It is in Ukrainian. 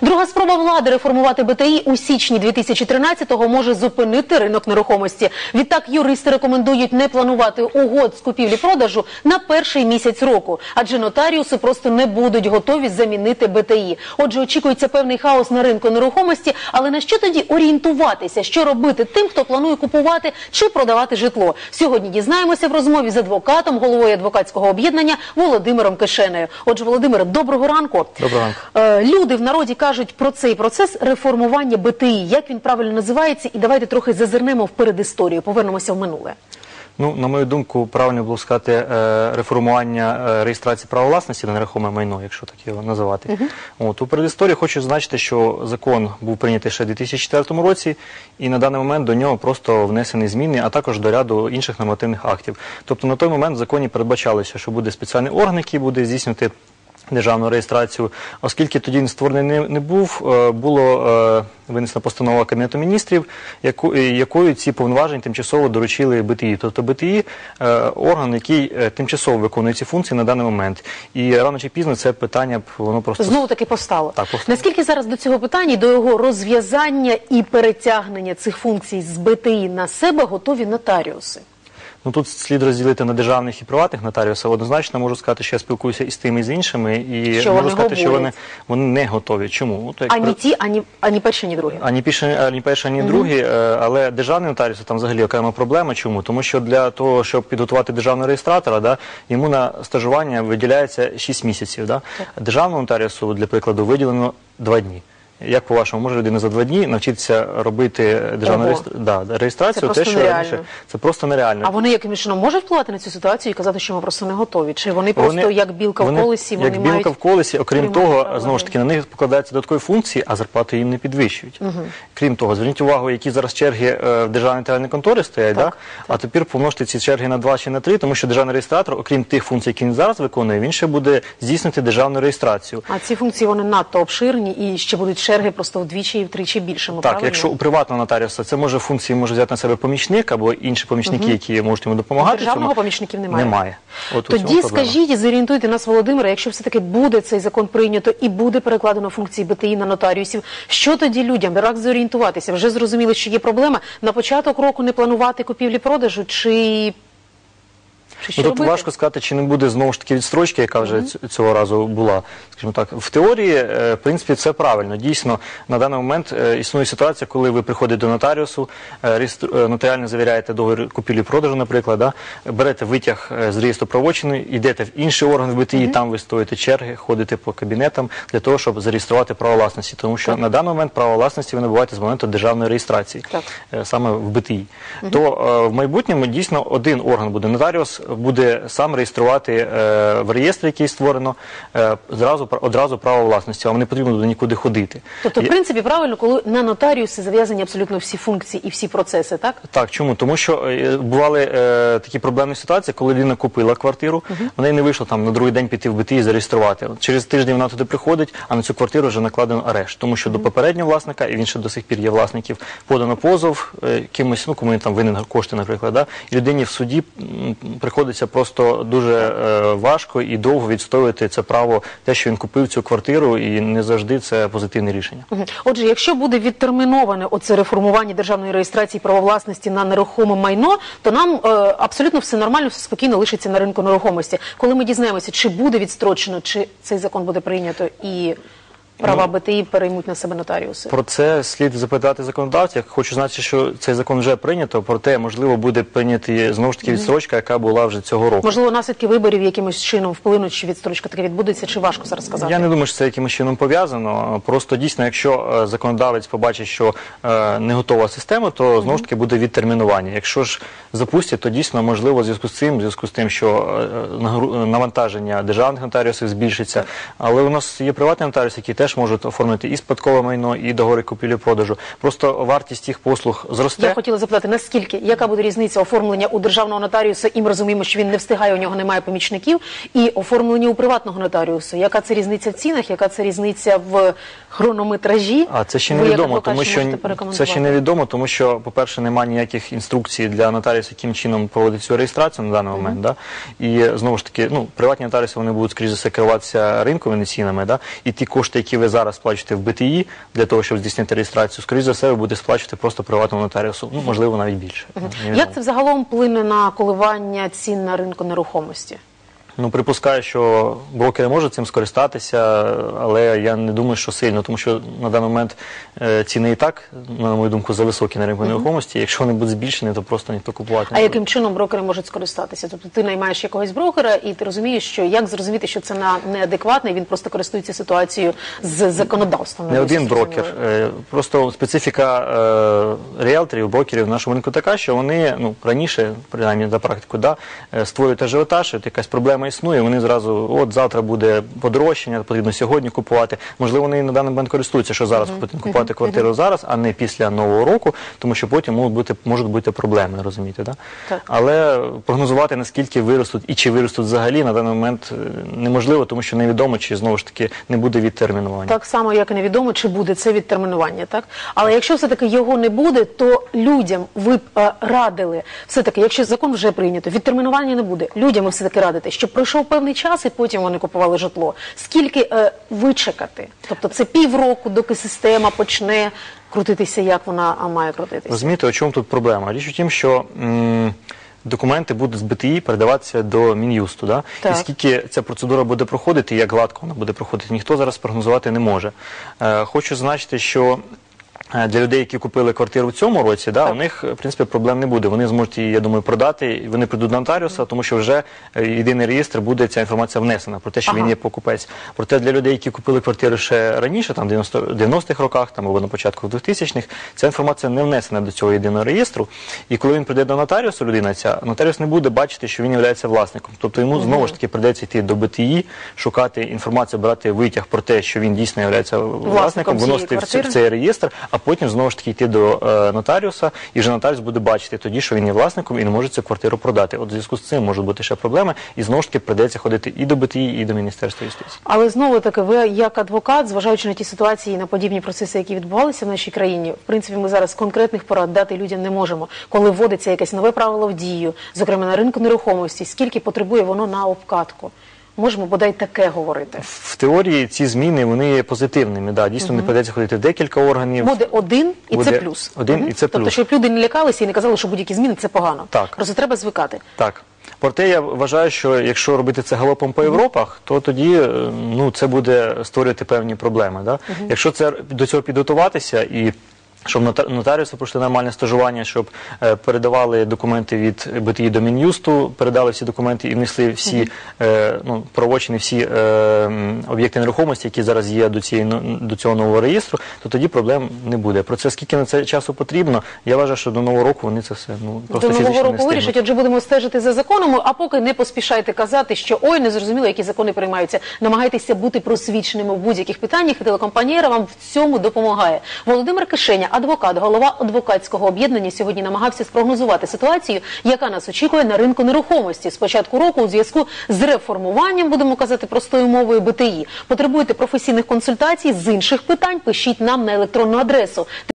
Друга спроба влади реформувати БТІ у січні 2013-го може зупинити ринок нерухомості. Відтак юристи рекомендують не планувати угод з купівлі-продажу на перший місяць року, адже нотаріуси просто не будуть готові замінити БТІ. Отже, очікується певний хаос на ринку нерухомості. Але на що тоді орієнтуватися, що робити тим, хто планує купувати чи продавати житло? Сьогодні дізнаємося в розмові з адвокатом, головою адвокатського об'єднання Володимиром Кишенею. Отже, Володимире, доброго ранку. Доброго ранку. Е, Люди в народі кажуть про цей процес реформування БТІ. Як він правильно називається? І давайте трохи зазирнемо в передісторію, повернемося в минуле. Ну, на мою думку, правильно було сказати е, реформування е, реєстрації права власності на нерухоме майно, якщо так його називати. От, у передісторії хочу зазначити, що закон був прийнятий ще в 2004 році, і на даний момент до нього просто внесені зміни, а також до ряду інших нормативних актів. Тобто на той момент в законі передбачалося, що буде спеціальний орган, який буде здійснювати державну реєстрацію. Оскільки тоді він створений не, не був, е, було е, винесена постанова Кабінету міністрів, яку, е, якою ці повноваження тимчасово доручили БТІ. Тобто БТІ орган, який тимчасово виконує ці функції на даний момент. І рано чи пізно це питання б воно просто Знову таки постало. Так, постало. Наскільки зараз до цього питання до його розв'язання і перетягнення цих функцій з БТІ на себе готові нотаріуси? Ну тут слід розділити на державних і приватних нотаріусів. Однозначно можу сказати, що я спілкуюся і з тими, і з іншими, і Що можу вони сказати, що вони, говорять? вони не готові. Чому? То як Ані при- ті, ані, ані перші, ані другі. Ані перші, ані перші, ані другі, е, але державний нотаріус там взагалі окрема проблема. Чому? Тому що для того, щоб підготувати державного реєстратора, да, йому на стажування виділяється 6 місяців. Да? Державному нотаріусу, для прикладу, виділено 2 дні. Як по-вашому, може людина за два дні навчитися робити державну Ого. да, реєстрацію? Це просто те, що нереально. раніше це просто нереально. А вони якимось чином можуть впливати на цю ситуацію і казати, що ми просто не готові? Чи вони просто як білка вони, в колесі, вони як мають білка в колесі, окрім того, права знову ж таки на них покладаються додаткові функції, а зарплату їм не підвищують. Крім того, зверніть увагу, які зараз черги е, в державній нотаріальній конторі стоять, Так, да? а тепер помножте ці черги на 2 чи на 3, тому що державний реєстратор, окрім тих функцій, які він зараз виконує, він ще буде здійснити державну реєстрацію. А ці функції вони надто обширні і ще будуть черги просто вдвічі і втричі більшими. Так, правильно? якщо у приватного нотаріуса це може функції може взяти на себе помічник або інші помічники, які можуть йому допомагати. Державного цьому. помічників немає. Немає. От Тоді скажіть і зорієнтуйте нас, Володимире, якщо все-таки буде цей закон прийнято і буде перекладено функції БТІ на нотаріусів, що тоді людям? Як зорієнтуватися? Вже зрозуміли, що є проблема. На початок року не планувати купівлі-продажу чи... Чи що Ну, тут робити? важко сказати, чи не буде знову ж таки відстрочки, яка вже ць- цього разу була. Скажімо так, в теорії, е, в принципі, це правильно. Дійсно, на даний момент е, існує ситуація, коли ви приходите до нотаріусу, е, нотаріально завіряєте договір купівлі-продажу, наприклад, да, берете витяг з реєстру правочини, йдете в інший орган в БТІ, там ви стоїте черги, ходите по кабінетам для того, щоб зареєструвати право власності. Тому що на даний момент право власності ви набуваєте з моменту державної реєстрації, Так. саме в БТІ. То е, в майбутньому дійсно один орган буде нотаріус, буде сам реєструвати е, в реєстрі, який створено, е, зразу одразу право власності. Вам не потрібно буде нікуди ходити. Тобто, в Я- принципі, правильно, коли на нотаріуси зав'язані абсолютно всі функції і всі процеси, так? Так, чому? Тому що е, бували е, такі проблемні ситуації, коли людина купила квартиру, вона й не вийшла там на другий день піти в БТІ і зареєструвати. От Через тиждень вона туди приходить, а на цю квартиру вже накладено арешт, тому що до попереднього власника, і він ще до сих пір є власників, подано позов е, кимось, ну кому він там винен кошти, наприклад, да? і людині в суді м, приходиться просто дуже е, важко і довго відстоювати це право, те, що він купив цю квартиру, і не завжди це позитивне рішення. Отже, якщо буде відтерміноване оце реформування державної реєстрації права власності на нерухоме майно, то нам е, абсолютно все нормально, все спокійно лишиться на ринку нерухомості. Коли ми дізнаємося, чи буде відстрочено, чи цей закон буде прийнято і права Ну, БТІ переймуть на себе нотаріуси. Про це слід запитати законодавців. Хочу знати, що цей закон вже прийнято, проте можливо буде прийняти знову ж таки відстрочка, яка була вже цього року. Можливо, наслідки виборів якимось чином вплинуть, чи відстрочка таке відбудеться, чи важко зараз сказати. Я не думаю, що це якимось чином пов'язано. Просто дійсно, якщо е, законодавець побачить, що е, не готова система, то знову ж таки буде відтермінування. Якщо ж запустять, то дійсно можливо в зв'язку з цим, в зв'язку з тим, що е, навантаження державних нотаріусів збільшиться. Але у нас є приватні нотаріуси, які теж можуть оформити і спадкове майно, і договори купівлі-продажу. Просто вартість їх послуг зросте. Я хотіла запитати, наскільки, яка буде різниця оформлення у державного нотаріуса, і ми розуміємо, що він не встигає, у нього немає помічників, і оформлення у приватного нотаріуса. Яка це різниця в цінах, яка це різниця в хронометражі? А це ще невідомо, тому що це ще невідомо, тому що, по-перше, немає ніяких інструкцій для нотаріуса, яким чином проводити цю реєстрацію на даний момент. Да? І знову ж таки, ну, приватні нотаріуси вони будуть скоріше за все керуватися ринковими цінами, да? і ті кошти, які ви зараз сплачуєте в БТІ для того, щоб здійснити реєстрацію, скоріш за все, ви будете сплачувати просто приватному нотаріусу, ну можливо навіть більше. Як це взагалом плине на коливання цін на ринку нерухомості? Ну, припускаю, що брокери можуть цим скористатися, але я не думаю, що сильно, тому що на даний момент е, ціни і так, на мою думку, зависокі на ринку нерухомості. Якщо вони будуть збільшені, то просто ніхто купувати не А буде. яким чином брокери можуть скористатися? Тобто ти наймаєш якогось брокера, і ти розумієш, що як зрозуміти, що це на неадекватний, він просто користується ситуацією з законодавством. Не один брокер. Е, Просто специфіка е, ріелторів, брокерів в нашому ринку така, що вони ну раніше, принаймні за практику, да, створюють ажіотаж, от якась проблема існує. Вони зразу, от завтра буде подорожчання, потрібно сьогодні купувати. Можливо, вони на даний момент користуються, що зараз потрібно купувати квартиру зараз, а не після нового року, тому що потім можуть бути можуть бути проблеми, розумієте, да? Так. Але прогнозувати наскільки виростуть і чи виростуть взагалі на даний момент е, неможливо, тому що невідомо, чи знову ж таки не буде відтермінування. Так само, як і невідомо, чи буде це відтермінування, так? Але якщо все-таки його не буде, то людям ви б е, радили, все-таки, якщо закон вже прийнято, відтермінування не буде, людям ви все-таки радите, щоб пройшов певний час і потім вони купували житло. Скільки е, вичекати? Тобто це півроку, доки система почне крутитися, як вона має крутитися? Розумієте, у чому тут проблема? Річ у тім, що м, документи будуть з БТІ передаватися до Мін'юсту. Да? Так. І скільки ця процедура буде проходити, як гладко вона буде проходити, ніхто зараз прогнозувати не може. Е, хочу зазначити, що для людей, які купили квартиру в цьому році, да, у них в принципі проблем не буде. Вони зможуть її, я думаю, продати. і Вони прийдуть до нотаріуса, тому що вже е, єдиний реєстр буде ця інформація внесена про те, що Ага. він є покупець. Проте для людей, які купили квартиру ще раніше, там 90 90-х роках, там або на початку 2000-х, ця інформація не внесена до цього єдиного реєстру. І коли він прийде до нотаріуса, людина ця нотаріус не буде бачити, що він є власником. Тобто йому знову ж таки прийдеться йти до БТІ, шукати інформацію, брати витяг про те, що він дійсно є власником, цієї виносити в квартири. цей реєстр, а потім знову ж таки йти до е, нотаріуса, і вже нотаріус буде бачити тоді, що він є власником і не може цю квартиру продати. От в зв'язку з цим можуть бути ще проблеми, і знову ж таки прийдеться ходити і до БТІ, і до Міністерства юстиції. Але знову таки, ви як адвокат, зважаючи на ті ситуації і на подібні процеси, які відбувалися в нашій країні, в принципі, ми зараз конкретних порад дати людям не можемо. Коли вводиться якесь нове правило в дію, зокрема на ринку нерухомості, скільки потребує воно на обкатку? Можемо бодай таке говорити. В теорії ці зміни вони є позитивними. Да, дійсно не прийдеться ходити в декілька органів. Буде один і Буде це плюс. один і це Тобто, щоб люди не лякалися і не казали, що будь-які зміни це погано. Так. Просто треба звикати. Так. Проте я вважаю, що якщо робити це галопом по Європах, то тоді е, ну, це буде створювати певні проблеми. Да? Якщо це до цього підготуватися і щоб нота- нотаріуси пройшли нормальне стажування, щоб е, передавали документи від БТІ до Мін'юсту, передали всі документи і внесли всі е, ну, правочини, всі е, об'єкти нерухомості, які зараз є до, цієї, но- до цього нового реєстру, то тоді проблем не буде. Про це скільки на це часу потрібно, я вважаю, що до нового року вони це все ну, просто До нового року вирішать, отже, будемо стежити за законами, а поки не поспішайте казати, що ой, не зрозуміло, які закони приймаються. Намагайтеся бути просвіченими в будь-яких питаннях, і телекомпанія вам в цьому допомагає. Володимир Кишеня, адвокат, голова адвокатського об'єднання, сьогодні намагався спрогнозувати ситуацію, яка нас очікує на ринку нерухомості з початку року у зв'язку з реформуванням, будемо казати простою мовою БТІ. Потребуєте професійних консультацій з інших питань? Пишіть нам на електронну адресу.